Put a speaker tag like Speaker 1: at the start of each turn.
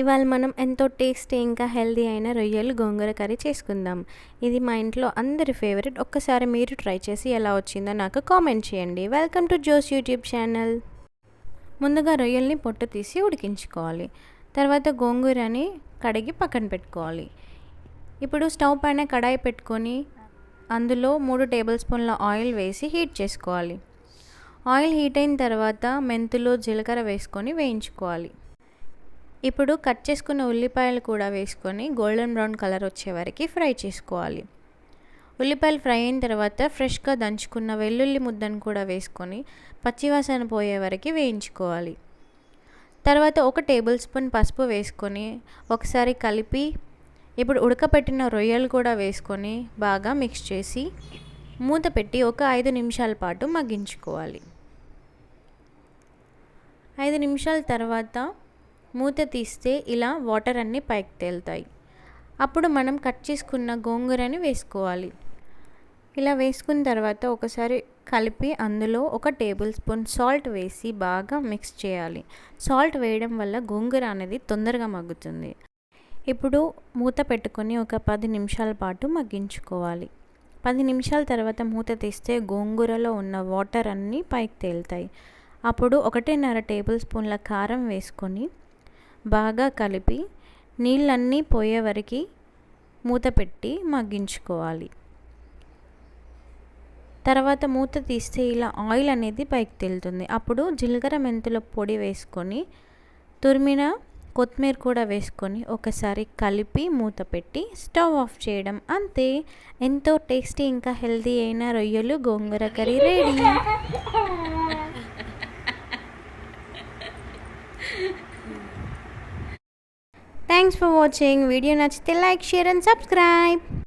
Speaker 1: ఇవాళ మనం ఎంతో టేస్టీ ఇంకా హెల్దీ అయిన రొయ్యలు గోంగూర కర్రీ చేసుకుందాం. ఇది మా ఇంట్లో అందరి ఫేవరెట్. ఒక్కసారి మీరు ట్రై చేసి ఎలా వచ్చిందో నాకు కామెంట్ చేయండి. వెల్కమ్ టు జోస్ యూట్యూబ్ ఛానల్. ముందుగా రొయ్యల్ని పొట్టు తీసి ఉడికించుకోవాలి. తర్వాత గోంగూరని కడిగి పక్కన పెట్టుకోవాలి. ఇప్పుడు స్టవ్ పైన కడాయి పెట్టుకొని అందులో మూడు టేబుల్ స్పూన్ల ఆయిల్ వేసి హీట్ చేసుకోవాలి. ఆయిల్ హీట్ అయిన తర్వాత మెంతులు జీలకర్ర వేసుకొని వేయించుకోవాలి. ఇప్పుడు కట్ చేసుకున్న ఉల్లిపాయలు కూడా వేసుకొని గోల్డెన్ బ్రౌన్ కలర్ వచ్చే వరకు ఫ్రై చేసుకోవాలి. ఉల్లిపాయలు ఫ్రై అయిన తర్వాత ఫ్రెష్గా దంచుకున్న వెల్లుల్లి ముద్దను కూడా వేసుకొని పచ్చివాసన పోయే వరకు వేయించుకోవాలి. తర్వాత ఒక టేబుల్ స్పూన్ పసుపు వేసుకొని ఒకసారి కలిపి ఇప్పుడు ఉడకపెట్టిన రొయ్యలు కూడా వేసుకొని బాగా మిక్స్ చేసి మూత పెట్టి ఒక ఐదు నిమిషాల పాటు మగ్గించుకోవాలి. ఐదు నిమిషాల తర్వాత మూత తీస్తే ఇలా వాటర్ అన్నీ పైకి తేలుతాయి. అప్పుడు మనం కట్ చేసుకున్న గోంగూరని వేసుకోవాలి. ఇలా వేసుకున్న తర్వాత ఒకసారి కలిపి అందులో ఒక టేబుల్ స్పూన్ సాల్ట్ వేసి బాగా మిక్స్ చేయాలి. సాల్ట్ వేయడం వల్ల గోంగూర అనేది తొందరగా మగ్గుతుంది. ఇప్పుడు మూత పెట్టుకొని ఒక పది నిమిషాల పాటు మగ్గించుకోవాలి. పది నిమిషాల తర్వాత మూత తీస్తే గోంగూరలో ఉన్న వాటర్ అన్నీ పైకి తేలుతాయి. అప్పుడు ఒకటిన్నర టేబుల్ స్పూన్ల కారం వేసుకొని బాగా కలిపి నీళ్ళన్నీ పోయే వరకు మూత పెట్టి మగ్గించుకోవాలి. తర్వాత మూత తీస్తే ఇలా ఆయిల్ అనేది పైకి తేలుతుంది. అప్పుడు జీలకర్ర మెంతుల పొడి వేసుకొని తురిమిన కొత్తిమీర కూడా వేసుకొని ఒకసారి కలిపి మూత పెట్టి స్టవ్ ఆఫ్ చేయడం. అంతే. ఎంతో టేస్టీ ఇంకా హెల్తీ అయిన రొయ్యలు gongura curry ready. Thanks for watching video నచ్చితే లైక్ షేర్ అండ్ సబ్స్క్రైబ్